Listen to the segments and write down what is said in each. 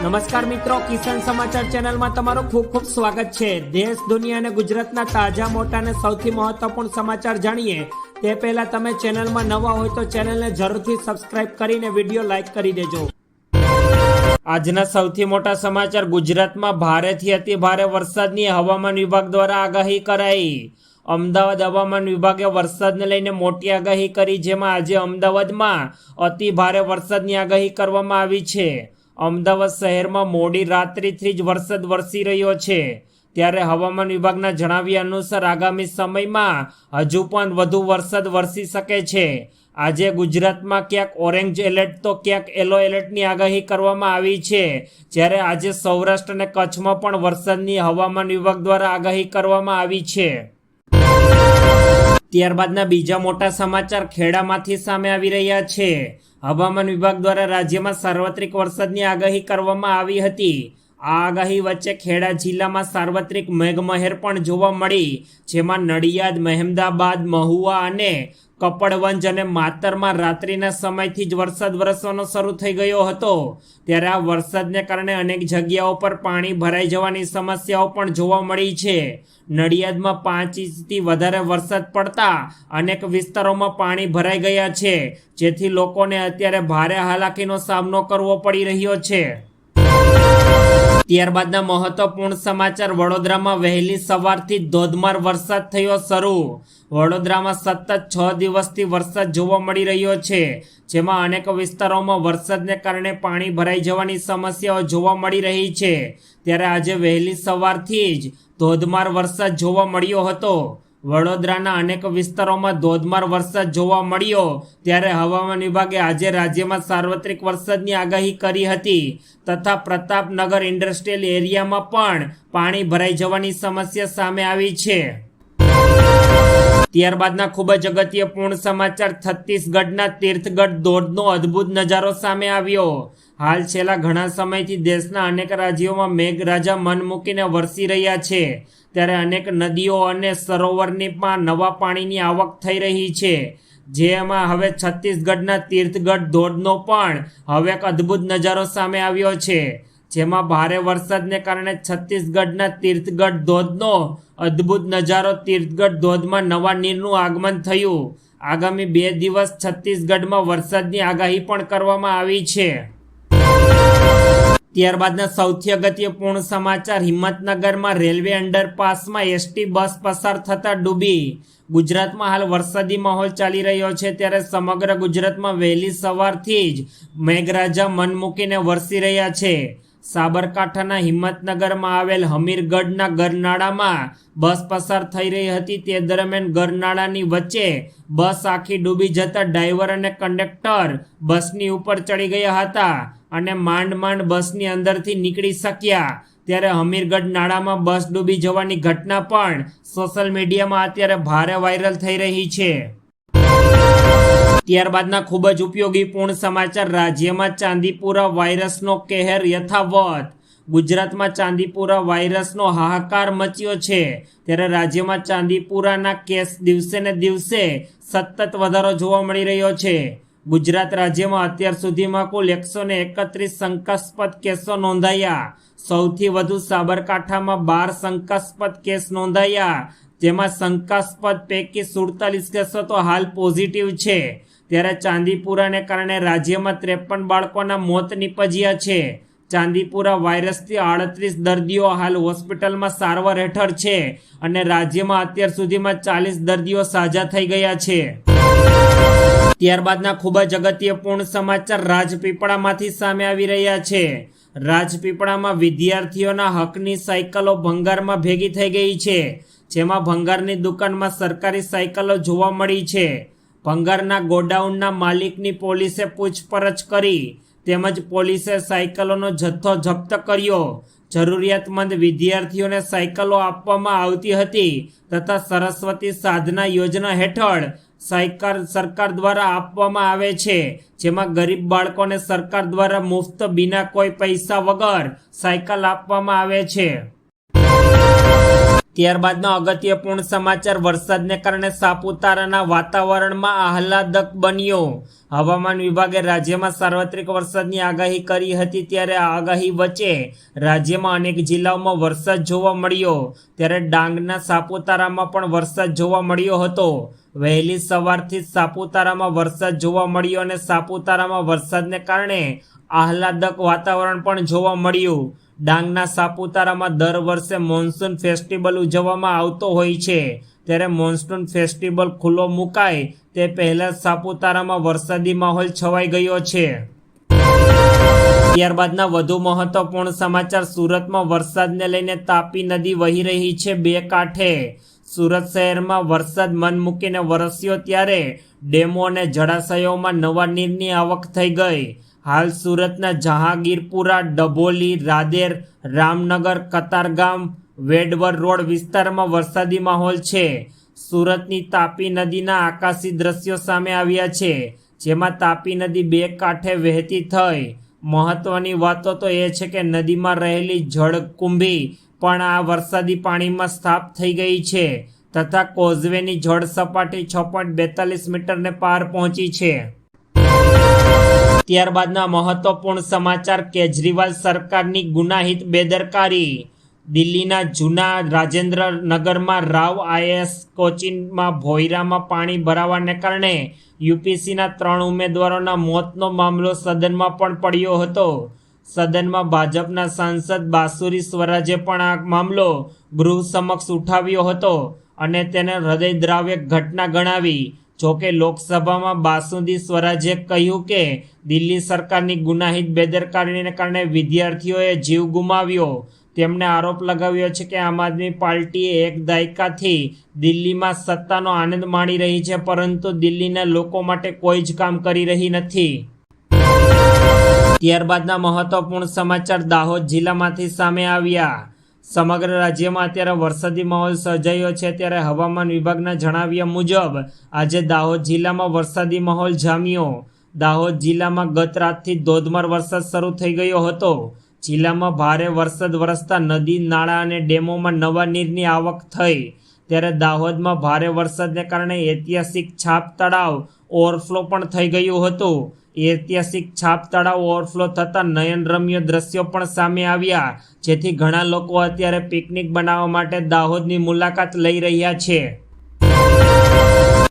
નમસ્કાર મિત્રો, કિસાન સમાચાર ચેનલમાં તમારું ખૂબ ખૂબ સ્વાગત છે. દેશ, દુનિયા અને ગુજરાતના તાજા, મોટા અને સૌથી મહત્વપૂર્ણ સમાચાર જાણીએ. તે પહેલા તમે ચેનલમાં નવા હોય તો ચેનલને જરૂરથી સબસ્ક્રાઇબ કરીને વીડિયો લાઇક કરી દેજો. આજના સૌથી મોટા સમાચાર ગુજરાતમાં ભારેથી અતિ ભારે વરસાદની હવામાન વિભાગ દ્વારા આગાહી કરાઈ. અમદાવાદ હવામાન વિભાગે વરસાદને લઈને મોટી આગાહી કરી, જેમાં આજે અમદાવાદમાં અતિ ભારે વરસાદની આગાહી કરવામાં આવી છે. અમદાવાદ શહેરમાં મોડી રાત્રિથી જ વરસાદ વરસી રહ્યો છે. ત્યારે હવામાન વિભાગના જણાવ્યા અનુસાર આગામી સમયમાં હજુ પણ વધુ વરસાદ વરસી શકે છે. આજે ગુજરાતમાં ક્યાંક ઓરેન્જ એલર્ટ તો ક્યાંક યલો એલર્ટની આગાહી કરવામાં આવી છે. જ્યારે આજે સૌરાષ્ટ્ર અને કચ્છમાં પણ વરસાદની હવામાન વિભાગ દ્વારા આગાહી કરવામાં આવી છે. ત્યારબાદના બીજા મોટા સમાચાર ખેડામાંથી સામે આવી રહ્યા છે. હવામાન વિભાગ દ્વારા રાજ્યમાં સાર્વત્રિક વરસાદની આગાહી કરવામાં આવી હતી. આ આગાહી વચ્ચે ખેડા જિલ્લામાં સાર્વત્રિક મેઘમહેર પણ જોવા મળી, જેમાં નડિયાદ, મહેમદાબાદ, મહુવા અને કપડવંજ અને માતરમાં રાત્રિના સમયથી જ વરસાદ વરસવાનો શરૂ થઈ ગયો હતો. ત્યારે આ વરસાદને કારણે અનેક જગ્યાઓ પર પાણી ભરાઈ જવાની સમસ્યાઓ પણ જોવા મળી છે. નડિયાદમાં પાંચ ઇંચથી વધારે વરસાદ પડતા અનેક વિસ્તારોમાં પાણી ભરાઈ ગયા છે, જેથી લોકોને અત્યારે ભારે હાલાકીનો સામનો કરવો પડી રહ્યો છે. ત્યારબાદના મહત્વપૂર્ણ સમાચાર વડોદરામાં વહેલી સવારથી ધોધમાર વરસાદ થયો શરૂ. વડોદરામાં સતત છ દિવસથી વરસાદ જોવા મળી રહ્યો છે, જેમાં અનેક વિસ્તારોમાં વરસાદને કારણે પાણી ભરાઈ જવાની સમસ્યાઓ જોવા મળી રહી છે. ત્યારે આજે વહેલી સવારથી જ ધોધમાર વરસાદ જોવા મળ્યો હતો. વડોદરાના અનેક વિસ્તારોમાં ધોધમાર વરસાદ જોવા મળ્યો. ત્યારે હવામાન વિભાગે આજે રાજ્યમાં સાર્વત્રિક વરસાદની આગાહી કરી હતી તથા પ્રતાપનગર ઇન્ડસ્ટ્રીયલ એરિયામાં પણ પાણી ભરાઈ જવાની સમસ્યા સામે આવી છે. ત્યારબાદના ખૂબ જ અગત્યપૂર્ણ સમાચાર છત્તીસગઢના તીર્થગઢ ધોધનો અદ્ભુત નજારો સામે આવ્યો. હાલ છેલ્લા ઘણા સમયથી દેશના અનેક રાજ્યોમાં મેઘરાજા મન મૂકીને વરસી રહ્યા છે. ત્યારે અનેક નદીઓ અને સરોવરની પણ નવા પાણીની આવક થઈ રહી છે. જેમાં હવે છત્તીસગઢના તીર્થગઢ ધોધનો પણ હવે એક અદ્ભુત નજારો સામે આવ્યો છે. જેમાં ભારે વરસાદને કારણે છત્તીસગઢના તીર્થગઢ ધોધનો અદ્ભુત નજારો તીર્થગઢ ધોધમાં નવા નીરનું આગમન થયું. આગામી બે દિવસ છત્તીસગઢમાં વરસાદની આગાહી પણ કરવામાં આવી છે. ત્યારબાદના સૌથી અગત્યપૂર્ણ સમાચાર, હિંમતનગરમાં રેલવે અંડરપાસમાં એસટી બસ પસાર થતા ડૂબી. ગુજરાતમાં હાલ વરસાદી માહોલ ચાલી રહ્યો છે ત્યારે સમગ્ર ગુજરાતમાં વહેલી સવારથી જ મેઘરાજા મન મૂકીને વરસી રહ્યા છે. સાબરકાંઠાના હિંમતનગરમાં આવેલ હમીરગઢના ગરનાળામાં બસ પસાર થઈ રહી હતી. તે દરમિયાન ગરનાળાની વચ્ચે બસ આખી ડૂબી જતા ડ્રાઈવર અને કંડક્ટર બસની ઉપર ચડી ગયા હતા અને માંડ માંડ બસની અંદરથી નીકળી શક્યા. ત્યારે હમીરગઢ નાળામાં બસ ડૂબી જવાની ઘટના પણ સોશિયલ મીડિયામાં અત્યારે ભારે વાયરલ થઈ રહી છે. ત્યારબાદના ખૂબ જ ઉપયોગી પૂર્ણ સમાચાર, રાજ્યમાં ચાંદીપુરા વાયરસનો કહેર યથાવત. ગુજરાતમાં ચાંદીપુરા વાયરસનો હાહાકાર મચ્યો છે. ત્યારે રાજ્યમાં ચાંદીપુરાના કેસ દિવસે ને દિવસે સતત વધારો જોવા મળી રહ્યો છે. ગુજરાત રાજ્યમાં અત્યાર સુધીમાં કુલ એકસો ને એકત્રીસ શંકાસ્પદ કેસો નોંધાયા. સૌથી વધુ સાબરકાંઠામાં બાર શંકાસ્પદ કેસ નોંધાયા. જેમાં શંકાસ્પદ પૈકી સુડતાલીસ કેસો તો હાલ પોઝિટિવ છે. ત્યારે ચાંદીપુરાને કારણે રાજ્યમાં ત્રેપન બાળકોના મોત નીપજ્યા છે. ચાંદીપુરા વાયરસથી આડત્રીસ દર્દીઓ હાલ હોસ્પિટલમાં સારવાર હેઠળ છે અને રાજ્યમાં અત્યાર સુધીમાં ચાલીસ દર્દીઓ સાજા થઈ ગયા છે. ત્યારબાદના ખૂબ જ અગત્યપૂર્ણ સમાચાર રાજપીપળામાંથી સામે આવી રહ્યા છે. રાજપીપળામાં વિદ્યાર્થીઓના હકની સાયકલો ભંગારમાં ભેગી થઈ ગઈ છે. જેમાં ભંગારની દુકાનમાં સરકારી સાયકલો જોવા મળી છે. ભંગારના ગોડાઉનના માલિકની પોલીસે પૂછપરછ કરી, તેમજ પોલીસે સાયકલોનો જથ્થો જપ્ત કર્યો. જરૂરિયાતમંદ વિદ્યાર્થીઓને સાયકલો આપવામાં આવતી હતી તથા સરસ્વતી સાધના યોજના હેઠળ સાયકલ સરકાર દ્વારા આપવામાં આવે છે, જેમાં ગરીબ બાળકોને સરકાર દ્વારા મુફ્ત બિના કોઈ પૈસા વગર સાયકલ આપવામાં આવે છે. ત્યારબાદનો અગત્યપૂર્ણ સમાચાર, વરસાદને કારણે સાપુતારાના વાતાવરણમાં આહલાદક બન્યો. હવામાન વિભાગે રાજ્યમાં સાર્વત્રિક વરસાદની આગાહી કરી હતી ત્યારે આગાહી વચ્ચે રાજ્યમાં અનેક જિલ્લાઓમાં વરસાદ જોવા મળ્યો. ત્યારે ડાંગના સાપુતારામાં પણ વરસાદ જોવા મળ્યો હતો. વહેલી સવારથી સાપુતારામાં વરસાદ જોવા મળ્યો અને સાપુતારામાં વરસાદને કારણે આહલાદક વાતાવરણ પણ જોવા મળ્યું. ડાંગના સાપુતારામાં દર વર્ષે મોન્સૂન ફેસ્ટિવલ ઉજવવામાં આવતો હોય છે. ત્યારે મોન્સૂન ફેસ્ટિવલ ખુલ્લો મુકાય તે પહેલાં સાપુતારામાં વરસાદી માહોલ છવાઈ ગયો છે. ત્યારબાદના વધુ મહત્વપૂર્ણ સમાચાર સુરતમાં વરસાદને લઈને તાપી નદી વહી રહી છે બે કાંઠે. સુરત શહેરમાં વરસાદ મન મૂકીને વરસ્યો ત્યારે ડેમો અને જળાશયોમાં નવા નીરની આવક થઈ ગઈ. હાલ સુરતના જહાંગીરપુરા, ડભોલી, રાદેર, રામનગર, કતારગામ, વેડવર રોડ વિસ્તારમાં વરસાદી માહોલ છે. સુરતની તાપી નદીના આકાશી દ્રશ્યો સામે આવ્યા છે, જેમાં તાપી નદી બે કાંઠે વહેતી થઈ. મહત્વની વાતો તો એ છે કે નદીમાં રહેલી જળકુંભી પણ આ વરસાદી પાણીમાં સ્થાપ થઈ ગઈ છે તથા કોઝવેની જળ સપાટી છ પોઈન્ટ બેતાલીસ મીટરને પાર પહોંચી છે. ત્યારબાદના મહત્વપૂર્ણ સમાચાર, કેજરીવાલ સરકારની ગુનાહિત બેદરકારી. દિલ્હીના જૂના રાજેન્દ્ર નગરમાં રાવ આઈએસ કોચિંગમાં ભોયરામાં પાણી ભરાવાને કારણે યુપીસીના ત્રણ ઉમેદવારોના મોતનો મામલો સદનમાં પણ પડ્યો હતો. સદનમાં ભાજપના સાંસદ બાસુરી સ્વરાજે પણ આ મામલો ગૃહ સમક્ષ ઉઠાવ્યો હતો અને તેને હૃદયદ્રાવ્ય ઘટના ગણાવી જોકે લોકસભામાં બાસુદી સ્વરાજે કહ્યું કે દિલ્હી સરકારની ગુનાહિત બેદરકારીને કારણે વિદ્યાર્થીઓએ જીવ ગુમાવ્યો. તેમણે આરોપ લગાવ્યો છે કે આમ આદમી પાર્ટીએ એક દાયકાથી દિલ્હીમાં સત્તાનો આનંદ માણી રહી છે, પરંતુ દિલ્હીના લોકો માટે કોઈ જ કામ કરી રહી નથી. ત્યારબાદના મહત્વપૂર્ણ સમાચાર દાહોદ જિલ્લામાંથી સામે આવ્યા. સમગ્ર રાજ્યમાં અત્યારે વરસાદી માહોલ સર્જાયો છે. ત્યારે હવામાન વિભાગના જણાવ્યા મુજબ, આજે દાહોદ જિલ્લામાં વરસાદી માહોલ જામ્યો. દાહોદ જિલ્લામાં ગત રાતથી ધોધમાર વરસાદ શરૂ થઈ ગયો હતો. જિલ્લામાં ભારે વરસાદ વરસતા નદી, નાળા અને ડેમોમાં નવા નીરની આવક થઈ. ત્યારે દાહોદમાં ભારે વરસાદને કારણે ઐતિહાસિક છાપ તળાવ ઓવરફ્લો પણ થઈ ગયું હતું. ઐતિહાસિક છાપ તળાવ ઓવરફ્લો થતાં નયનરમ્ય દ્રશ્યો પણ સામે આવ્યા, જેથી ઘણા લોકો અત્યારે પિકનિક બનાવવા માટે દાહોદની મુલાકાત લઈ રહ્યા છે.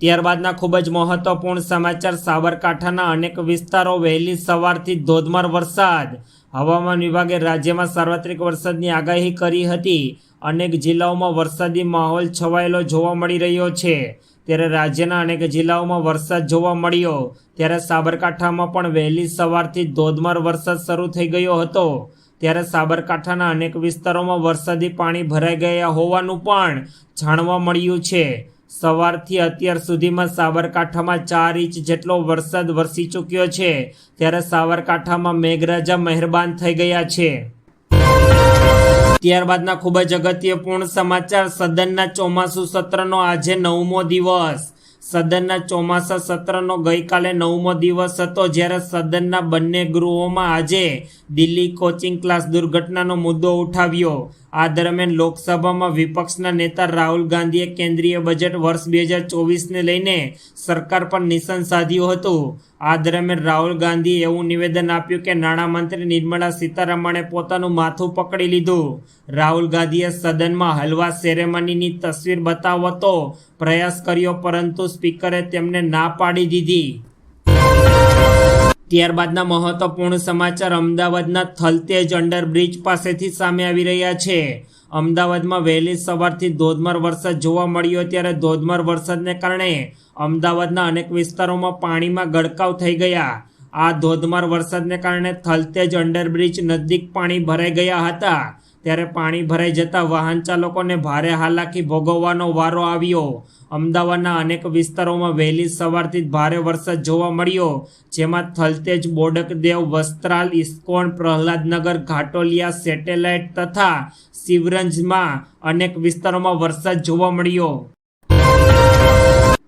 ત્યારબાદના ખૂબ જ મહત્વપૂર્ણ સમાચાર સાબરકાંઠાના અનેક વિસ્તારો વહેલી સવારથી ધોધમાર વરસાદ. હવામાન વિભાગે રાજ્યમાં સાર્વત્રિક વરસાદની આગાહી કરી હતી. અનેક જિલ્લાઓમાં વરસાદી માહોલ છવાયેલો જોવા મળી રહ્યો છે. ત્યારે રાજ્યના અનેક જિલ્લાઓમાં વરસાદ જોવા મળ્યો. ત્યારે સાબરકાંઠામાં પણ વહેલી સવારથી ધોધમાર વરસાદ શરૂ થઈ ગયો હતો. ત્યારે સાબરકાંઠાના અનેક વિસ્તારોમાં વરસાદી પાણી ભરાઈ ગયા હોવાનું પણ જાણવા મળ્યું છે. સવારથી અત્યાર સુધીમાં સાબરકાંઠામાં ચાર ઇંચ જેટલો વરસાદ વરસી ચૂક્યો છે. ત્યારે સાબરકાંઠામાં મેઘરાજા મહેરબાન થઈ ગયા છે. ત્યારબાદના ખૂબ જ અગત્યપૂર્ણ સમાચાર, સદનના ચોમાસુ સત્રનો આજે નવમો દિવસ. સદનના ચોમાસા સત્રનો ગઈકાલે નવમો દિવસ હતો જ્યારે સદનના બંને ગૃહોમાં આજે દિલ્હી કોચિંગ ક્લાસ દુર્ઘટનાનો મુદ્દો ઉઠાવ્યો. આ દરમિયાન લોકસભામાં વિપક્ષના નેતા રાહુલ ગાંધીએ કેન્દ્રીય બજેટ વર્ષ બે હજાર ચોવીસને લઈને સરકાર પર નિશાન સાધ્યું હતું. આ દરમિયાન રાહુલ ગાંધીએ એવું નિવેદન આપ્યું કે નાણામંત્રી નિર્મલા સીતારમણે પોતાનું માથું પકડી લીધું. રાહુલ ગાંધીએ સદનમાં હલવા સેરેમનીની તસવીર બતાવતો પ્રયાસ કર્યો, પરંતુ સ્પીકરે તેમને ના પાડી દીધી. ત્યારબાદના મહત્વપૂર્ણ સમાચાર અમદાવાદના થલતેજ અંડરબ્રિજ પાસેથી સામે આવી રહ્યા છે. અમદાવાદમાં વહેલી સવારથી ધોધમાર વરસાદ જોવા મળ્યો ત્યારે ધોધમાર વરસાદને કારણે અમદાવાદના અનેક વિસ્તારોમાં પાણીમાં ગડકાવ થઈ ગયા. આ ધોધમાર વરસાદને કારણે થલતેજ અંડરબ્રિજ નજીક પાણી ભરાઈ ગયા હતા. ત્યારે પાણી ભરાઈ જતા વાહન ચાલકોને ભારે હાલાકી ભોગવવાનો વારો આવ્યો. અમદાવાદના અનેક વિસ્તારોમાં વહેલી સવારથી ભારે વરસાદ જોવા મળ્યો, જેમાં થલતેજ, બોડકદેવ, વસ્ત્રાલ, ઇસ્કોન, પ્રહલાદનગર, ઘાટોલિયા, સેટેલાઇટ તથા શિવરંજમાં અનેક વિસ્તારોમાં વરસાદ જોવા મળ્યો.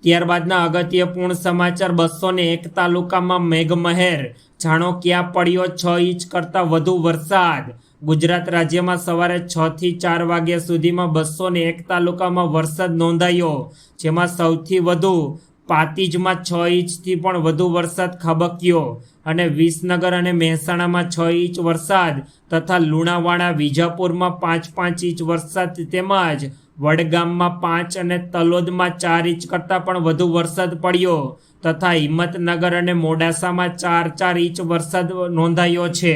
ત્યારબાદના અગત્યપૂર્ણ સમાચાર બસો ને એક તાલુકામાં મેઘમહેર. જાણો ક્યાં પડ્યો? છ ઇંચ કરતાં વધુ વરસાદ. ગુજરાત રાજ્યમાં સવારે છ થી ચાર વાગ્યા સુધીમાં બસો ને એક તાલુકામાં વરસાદ નોંધાયો, જેમાં સૌથી વધુ પાતીજમાં છ ઇંચથી પણ વધુ વરસાદ ખાબક્યો અને વિસનગર અને મહેસાણામાં છ ઇંચ વરસાદ તથા લુણાવાડા, વિજાપુરમાં પાંચ પાંચ ઇંચ વરસાદ તેમજ વડગામમાં પાંચ અને તલોદમાં ચાર ઇંચ કરતાં પણ વધુ વરસાદ પડ્યો તથા હિંમતનગર અને મોડાસામાં ચાર ચાર ઇંચ વરસાદ નોંધાયો છે.